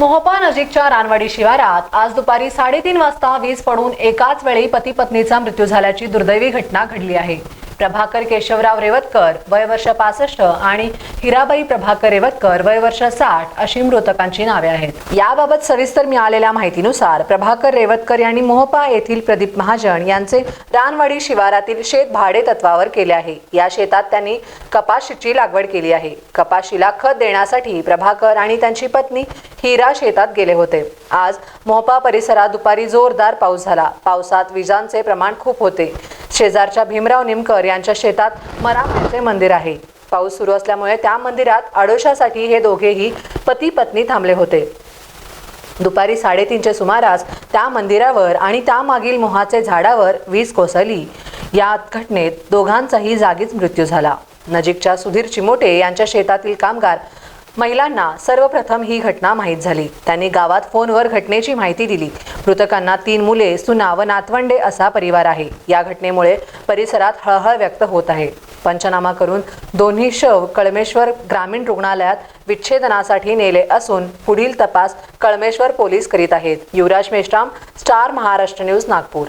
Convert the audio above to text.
मोहपा नजीकच्या रानवाडी शिवारात आज दुपारी साडेतीन वाजता वीज पडून एकाच वेळी पती पत्नीचा मृत्यू झाल्याची दुर्दैवी घटना घडली आहे. प्रभाकर केशवराव रेवतकर वय वर्ष पासष्ट आणि हिराबाई प्रभाकर रेवतकर वय वर्ष साठ अशी मृतकांची नावे आहेत. याबाबत सविस्तर मिळालेल्या माहितीनुसार प्रभाकर रेवतकर यांनी मोहपा येथील प्रदीप महाजन यांचे रानवाडी शिवारातील शेत भाडे तत्वावर केले आहे. या शेतात त्यांनी कपाशीची लागवड केली आहे. कपाशीला खत देण्यासाठी प्रभाकर आणि त्यांची पत्नी हिरा शेतात गेले होते. आज मोहपा परिसरात दुपारी जोरदार पाऊस झाला. पावसात विजांचे प्रमाण खूप होते. शेजारच्या भीमराव निमकर यांच्या शेतात मराठ्याचे मंदिर आहे. पाऊस सुरू असल्यामुळे त्या मंदिरात आडोशासाठी हे दोघेही पती पत्नी थांबले होते. दुपारी साडेतीनच्या सुमारास त्या मंदिरावर आणि त्यामागील मोहाचे झाडावर वीज कोसळली. या घटनेत दोघांचाही जागीच मृत्यू झाला. नजीकच्या सुधीर चिमोटे यांच्या शेतातील कामगार महिलांना सर्वप्रथम ही घटना माहीत झाली. त्यांनी गावात फोनवर घटनेची माहिती दिली. मृतकांना तीन मुले सुना व नातवंडे असा परिवार आहे. या घटनेमुळे परिसरात हळहळ व्यक्त होत आहे. पंचनामा करून दोन्ही शव कळमेश्वर ग्रामीण रुग्णालयात विच्छेदनासाठी नेले असून पुढील तपास कळमेश्वर पोलीस करीत आहेत. Yuvraj Meshram star Maharashtra news Nagpur.